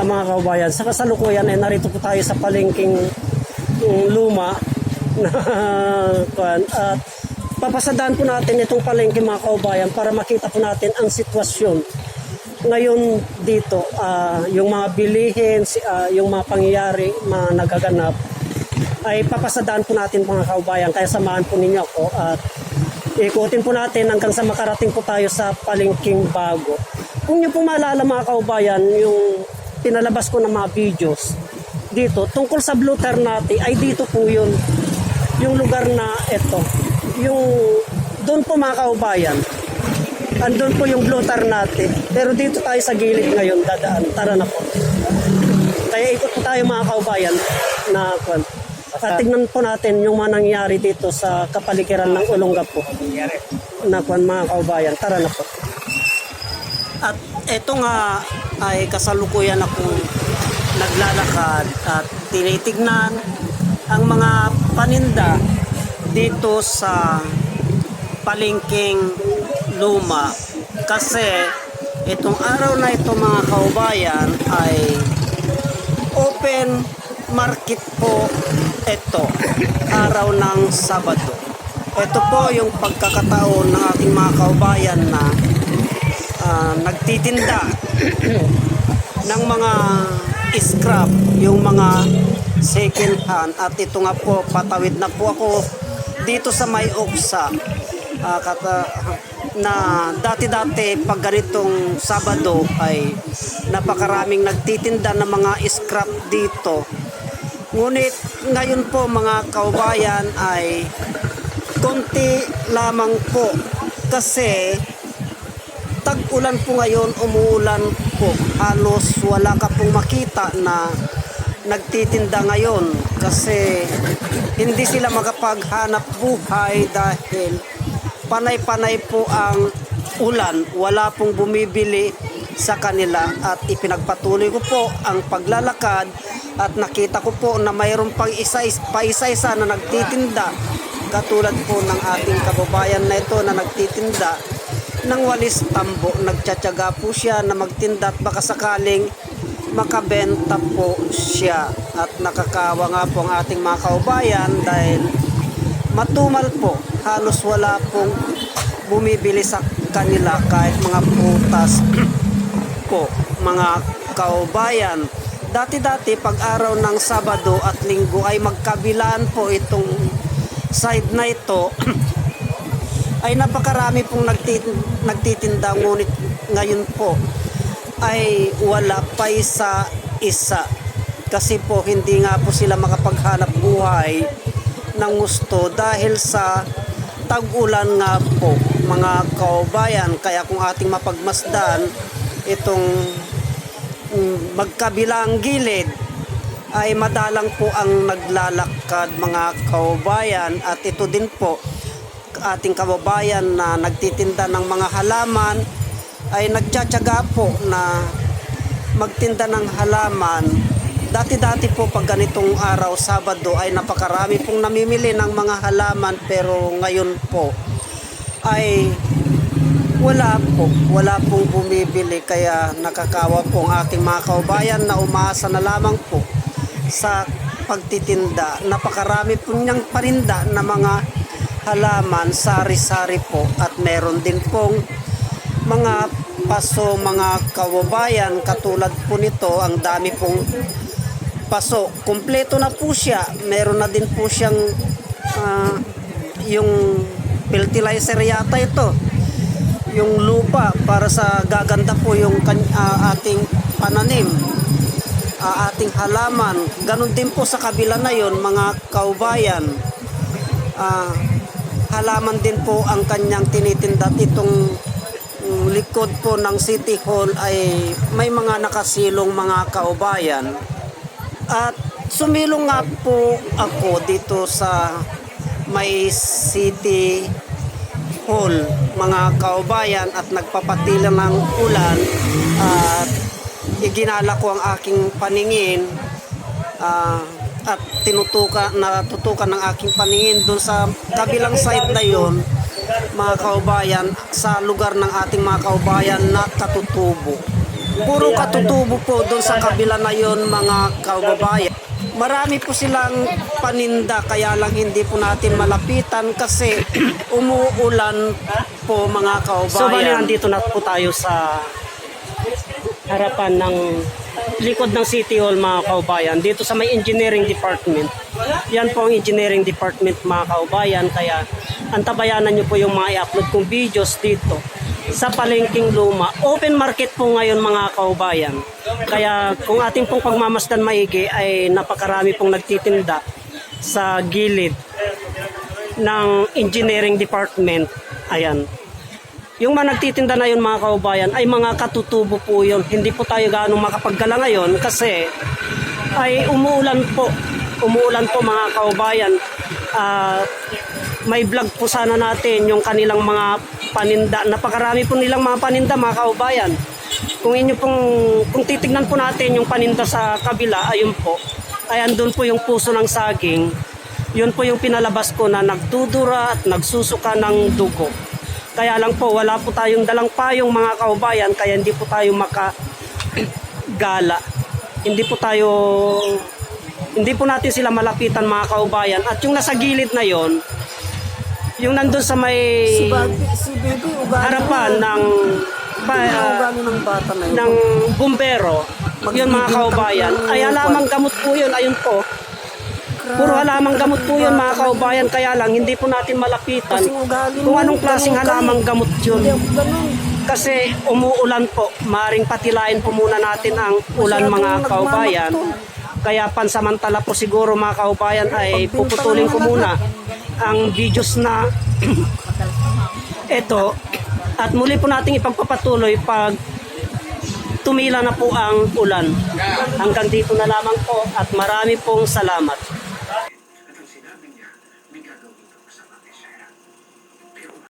ah, mga kaubayan. Sa kasalukuyan ay narito po tayo sa palengking mm, luma na at papasadaan po natin itong palengke mga kaubayan para makita po natin ang sitwasyon ngayon dito. Ah, yung mga bilihin ah, yung mga pangyayari mga nagaganap ay papasadaan po natin mga kaubayan kaya samahan po ninyo ako at ikutin po natin hanggang sa makarating po tayo sa palengking bago. Kung nyo po maalala mga kaubayan yung pinalabas ko ng mga videos dito tungkol sa Blue Ternate ay dito po yun yung lugar na ito yung doon po mga kaubayan andun po yung Blue Ternate pero dito tayo sa gilid ngayon dadaan tara na po kaya ikot po tayo mga kaubayan na kwan. At tignan po natin yung mga nangyari dito sa kapaligiran ng Olongapo. Na kwan mga kaubayan. Tara na po. At eto nga ay kasalukuyan akong naglalakad at tinitignan ang mga paninda dito sa palengking luma. Kasi itong araw na ito mga kaubayan ay open market po ito araw ng Sabado. Ito po yung pagkakataon ng ating mga kaubayan na ah, nagtitinda ng mga scrap yung mga second hand. At ito nga po patawid na po ako dito sa may Oksa. Ah, kata, na dati-dati pag ganitong Sabado ay napakaraming nagtitinda ng mga scrap dito. Ngunit ngayon po mga kaubayan ay konti lamang po. Kasi tag-ulan po ngayon, umuulan po. Halos wala ka pong makita na nagtitinda ngayon kasi hindi sila makapaghanap buhay dahil panay-panay po ang ulan. Wala pong bumibili sa kanila at ipinagpatuloy ko po ang paglalakad at nakita ko po na mayroon pang isa, pa isa-isa na nagtitinda katulad po ng ating kababayan na ito na nagtitinda ng walis tambo. Nagtsatsaga po siya na magtinda at baka sakaling makabenta po siya. At nakakawa nga po ang ating mga kaubayan dahil matumal po. Halos wala pong bumibili sa kanila kahit mga prutas po, mga kaubayan. Dati-dati pag araw ng Sabado at Linggo ay magkabilaan po itong side na ito ay napakarami pong nagtitinda, nagtitinda ngunit ngayon po ay wala pa isa isa. Kasi po hindi nga po sila makapaghanap buhay ng gusto dahil sa tag-ulan nga po mga kaubayan kaya kung ating mapagmasdan itong mm, magkabilang gilid ay madalang po ang naglalakad mga kaubayan at ito din po ating kababayan na nagtitinda ng mga halaman ay nagtsatsaga po na magtinda ng halaman. Dati-dati po pag ganitong araw, Sabado, ay napakarami pong namimili ng mga halaman pero ngayon po ay wala po, wala pong bumibili kaya nakakawa po ang ating mga kaubayan na umaasa na lamang po sa pagtitinda. Napakarami po niyang parinda na mga halaman, sari-sari po at meron din pong mga paso, mga kababayan katulad po nito, ang dami pong paso. Kompleto na po siya. Meron na din po siyang ah, yung fertilizer yata ito. Yung lupa para sa gaganda po yung ah, ating pananim. ah, ating halaman. Ganon din po sa kabila na yon mga kaubayan. Ah, halaman din po ang kanyang tinitinda. Itong mm, likod po ng City Hall ay may mga nakasilong mga kaubayan. At sumilong nga po ako dito sa may City Hall, mga kaubayan at nagpapatila ng ulan. At iginala ko ang aking paningin. Ah, at tinutuka natutukan ng aking paningin doon sa kabilang side na yon mga kaubayan sa lugar ng ating mga kaubayan na katutubo puro katutubo po doon sa kabila na yon mga kababayan. Marami po silang paninda kaya lang hindi po natin malapitan kasi umuulan po mga kababayan. So bali nandito na po tayo sa harapan ng likod ng City Hall mga kaubayan dito sa may engineering department. Yan po ang engineering department mga kaubayan. Kaya antabayanan nyo po yung mga i-upload kong videos dito sa Palengking Luma. Open market po ngayon mga kaubayan. Kaya kung ating pong pagmamasdan maigi ay napakarami pong nagtitinda sa gilid ng engineering department. Ayan yung mga nagtitinda na yun mga kaubayan ay mga katutubo po yun. Hindi po tayo gaano makapaggala ngayon kasi ay umuulan po. Umuulan po mga kaubayan. Ah, may vlog po sana natin yung kanilang mga paninda. Napakarami po nilang mga paninda mga kaubayan. Kung inyo pong kung titignan po natin yung paninda sa kabila, ayun po. Ay andun po yung puso ng saging. Yun po yung pinalabas ko na nagdudura at nagsusuka ng dugo. Kaya lang po, wala po tayong dalang payong mga kaubayan, kaya hindi po tayo maka gala. Hindi po tayo hindi po natin sila malapitan mga kaubayan. At yung nasa gilid na yon, yung nandun sa may Si Baby, harapan ng ah, ng bata na yun. ng bumbero, yun mga kaubayan, ay halamang gamot po yun, ayun po. Puro halamang gamot po yun mga kaubayan, kaya lang hindi po natin malapitan kung anong klaseng halamang gamot yun. Kasi umuulan po, maring patilain po muna natin ang ulan mga kaubayan. Kaya pansamantala po siguro mga kaubayan ay puputulin ko muna ang videos na ito at muli po nating ipagpapatuloy pag tumila na po ang ulan. Hanggang dito na lamang po at marami pong salamat.